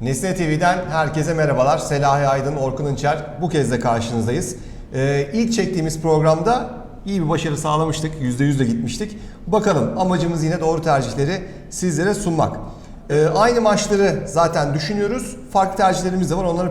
Nesne TV'den herkese merhabalar. Selahi Aydın, Orkun Inçer. Bu kez de karşınızdayız. Ee, ilk çektiğimiz programda iyi bir başarı sağlamıştık. %100 de gitmiştik. Bakalım amacımız yine doğru tercihleri sizlere sunmak. Ee, aynı maçları zaten düşünüyoruz. Farklı tercihlerimiz de var. Onları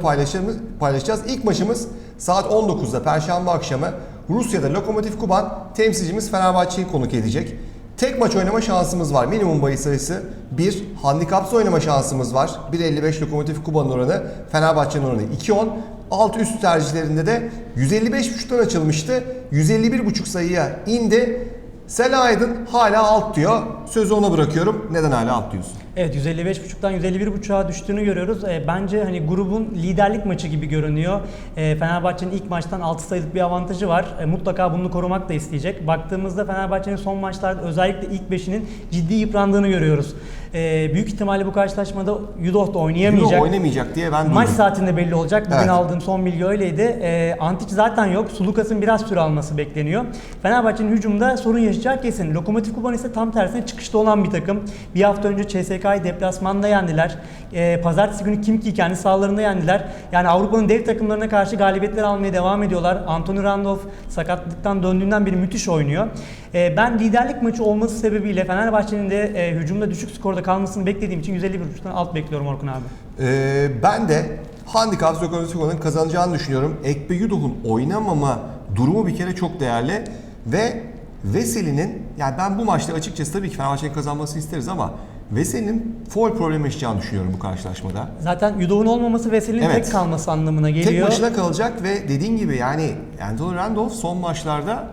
paylaşacağız. İlk maçımız saat 19'da Perşembe akşamı Rusya'da Lokomotiv Kuban temsilcimiz Fenerbahçe'yi konuk edecek. Tek maç oynama şansımız var. Minimum bahis sayısı 1. Handikapsız oynama şansımız var. 1.55 Lokomotiv Kuban'ın oranı. Fenerbahçe'nin oranı 2.10. Alt üst tercihlerinde de 155.5'tan açılmıştı. 151.5 sayıya indi. Sela Aydın hala alt diyor. Sözü ona bırakıyorum. Neden hala alt diyorsun? Evet 155.5'tan 151.5'a düştüğünü görüyoruz. E, bence hani grubun liderlik maçı gibi görünüyor. E, Fenerbahçe'nin ilk maçtan 6 sayılık bir avantajı var. E, mutlaka bunu korumak da isteyecek. Baktığımızda Fenerbahçe'nin son maçlarda özellikle ilk 5'inin ciddi yıprandığını görüyoruz. E, büyük ihtimalle bu karşılaşmada Yudoh da oynayamayacak. Euro oynamayacak diye ben Maç saatinde belli olacak. Bugün Evet. aldığım son bilgi öyleydi. E, Antic zaten yok. Sulukas'ın biraz süre alması bekleniyor. Fenerbahçe'nin hücumda sorun yaşayacağı kesin. Lokomotiv Kuban ise tam tersine çıkışta olan bir takım. Bir hafta önce CSK'yı deplasmanda yendiler. E, Pazartesi günü Kimki'yi kendi sahalarında yendiler. Yani Avrupa'nın dev takımlarına karşı galibiyetler almaya devam ediyorlar. Anthony Randolph sakatlıktan döndüğünden beri müthiş oynuyor. E, ben liderlik maçı olması sebebiyle Fenerbahçe'nin de e, hücumda düşük skorda kalmasını beklediğim için 151.5'tan alt bekliyorum Orkun abi. Ee, ben de Handikap Kuban'ın kazanacağını düşünüyorum. Ekbe Yudoh'un oynamama durumu bir kere çok değerli ve Veseli'nin yani ben bu maçta açıkçası tabii ki Fenerbahçe'nin kazanmasını isteriz ama Veseli'nin foul problemi yaşayacağını düşünüyorum bu karşılaşmada. Zaten Yudoh'un olmaması Veseli'nin Evet. tek kalması anlamına geliyor. Tek başına kalacak ve dediğin gibi yani Anthony Randolph son maçlarda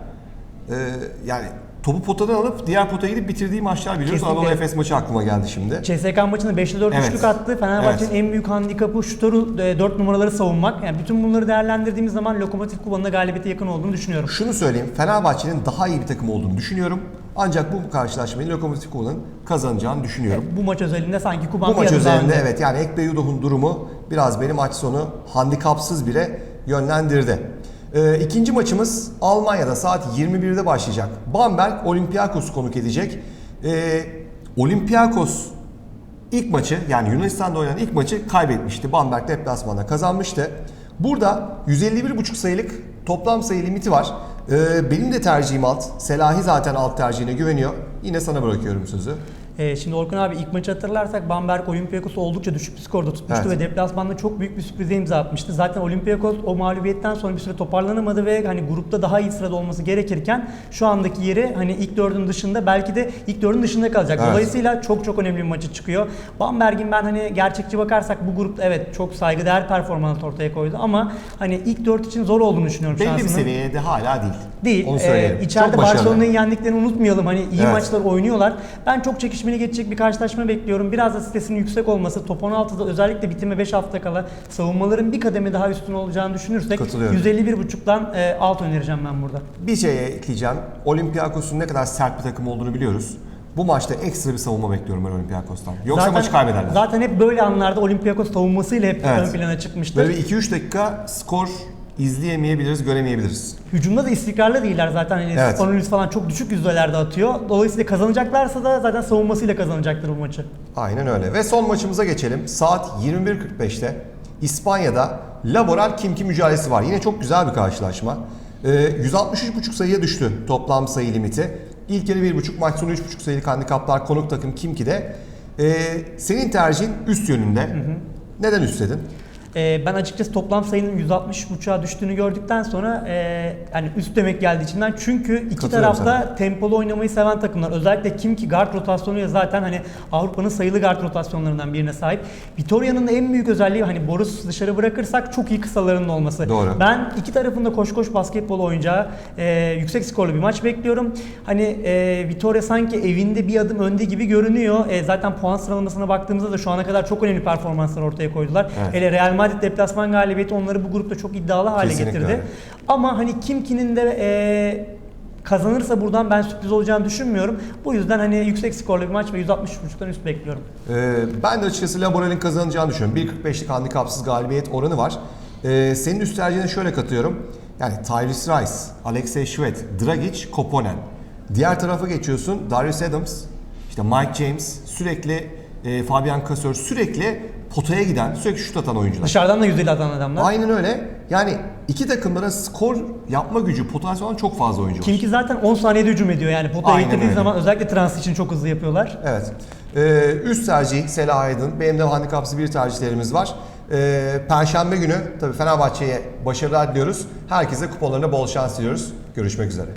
e, yani topu potadan alıp diğer potaya gidip bitirdiği maçlar biliyoruz. Kesinlikle. Anadolu Efes maçı aklıma geldi şimdi. CSK maçında 5'te 4 Evet. üçlük attı. Fenerbahçe'nin en büyük handikapı şutörü 4 numaraları savunmak. Yani bütün bunları değerlendirdiğimiz zaman Lokomotiv Kuban'ın da galibiyete yakın olduğunu düşünüyorum. Şunu söyleyeyim. Fenerbahçe'nin daha iyi bir takım olduğunu düşünüyorum. Ancak bu karşılaşmayı Lokomotiv Kuban'ın kazanacağını düşünüyorum. Bu maç özelinde sanki Kuban Bu maç önde. evet yani Ekbe Yudoh'un durumu biraz beni maç sonu handikapsız bire yönlendirdi. Ee, ikinci maçımız Almanya'da saat 21'de başlayacak. Bamberg Olympiakos'u konuk edecek. Ee, Olympiakos ilk maçı yani Yunanistan'da oynanan ilk maçı kaybetmişti. Bamberg deplasmanda kazanmıştı. Burada 151,5 sayılık toplam sayı limiti var. Ee, benim de tercihim alt. Selahi zaten alt tercihine güveniyor. Yine sana bırakıyorum sözü. Ee, şimdi Orkun abi ilk maçı hatırlarsak Bamberg Olympiakos'u oldukça düşük bir skorda tutmuştu Evet. ve deplasmanda çok büyük bir sürprize imza atmıştı. Zaten Olympiakos o mağlubiyetten sonra bir süre toparlanamadı ve hani grupta daha iyi sırada olması gerekirken şu andaki yeri hani ilk dördün dışında belki de ilk dördün dışında kalacak. Evet. Dolayısıyla çok çok önemli bir maçı çıkıyor. Bamberg'in ben hani gerçekçi bakarsak bu grupta evet çok saygıdeğer performans ortaya koydu ama hani ilk dört için zor olduğunu düşünüyorum Belli bir seviyede hala değil. Değil. Onu Ee, içeride. Barcelona'yı yendiklerini unutmayalım. Hani iyi Evet. maçlar oynuyorlar. Ben çok çekişmeli geçecek bir karşılaşma bekliyorum. Biraz da stresinin yüksek olması. Top 16'da özellikle bitime 5 hafta kala savunmaların bir kademe daha üstün olacağını düşünürsek Katılıyorum. 151.5'dan e, alt önereceğim ben burada. Bir şeye ekleyeceğim. Olympiakos'un ne kadar sert bir takım olduğunu biliyoruz. Bu maçta ekstra bir savunma bekliyorum ben Olympiakos'tan. Yoksa maçı kaybederler. Zaten hep böyle anlarda Olympiakos savunmasıyla hep Evet. ön plana çıkmıştır. Böyle bir 2-3 dakika skor izleyemeyebiliriz, göremeyebiliriz. Hücumda da istikrarlı değiller zaten. Hani Evet. Spanoulis falan çok düşük yüzdelerde atıyor. Dolayısıyla kazanacaklarsa da zaten savunmasıyla kazanacaktır bu maçı. Aynen öyle. Ve son maçımıza geçelim. Saat 21.45'te İspanya'da Laboral Kimki mücadelesi var. Yine çok güzel bir karşılaşma. Ee, 163.5 sayıya düştü toplam sayı limiti. İlk yarı 1.5, maç sonu 3.5 sayılık handikaplar konuk takım Kimki'de. Ee, senin tercihin üst yönünde. Neden üst Ee, ben açıkçası toplam sayının 160.5'a düştüğünü gördükten sonra e, hani üst demek geldi içimden. Çünkü iki tarafta tempolu oynamayı seven takımlar. Özellikle kim ki guard rotasyonuyla zaten hani Avrupa'nın sayılı guard rotasyonlarından birine sahip. Vitoria'nın en büyük özelliği hani Boris dışarı bırakırsak çok iyi kısalarının olması. Doğru. Ben iki tarafında koş koş basketbol oynayacağı e, yüksek skorlu bir maç bekliyorum. Hani e, Vitoria sanki evinde bir adım önde gibi görünüyor. E, zaten puan sıralamasına baktığımızda da şu ana kadar çok önemli performanslar ortaya koydular. Evet. Hele Real Madrid deplasman galibiyeti onları bu grupta çok iddialı hale Kesinlikle getirdi. öyle. Ama hani Kimki'nin de e, kazanırsa buradan ben sürpriz olacağını düşünmüyorum. Bu yüzden hani yüksek skorlu bir maç ve 160.5'tan üst bekliyorum. Ee, ben de açıkçası Laboral'in kazanacağını düşünüyorum. 1.45'lik handikapsız galibiyet oranı var. Ee, senin üst tercihine şöyle katıyorum. Yani Tyrese Rice, Alexey Shved, Dragic, Koponen. Diğer tarafa geçiyorsun. Darius Adams, işte Mike James sürekli e, Fabian Cassör sürekli potaya giden, sürekli şut atan oyuncular. Dışarıdan da yüzdeli atan adamlar. Aynen öyle. Yani iki takımların skor yapma gücü, potansiyel olan çok fazla oyuncu var. Kim ki zaten 10 saniyede hücum ediyor yani potaya Aynen getirdiği öyle. zaman özellikle trans için çok hızlı yapıyorlar. Evet. Ee, üst tercih Selah Aydın. Benim de handikapsız bir tercihlerimiz var. Ee, Perşembe günü tabii Fenerbahçe'ye başarılar diliyoruz. Herkese kuponlarına bol şans diliyoruz. Görüşmek üzere.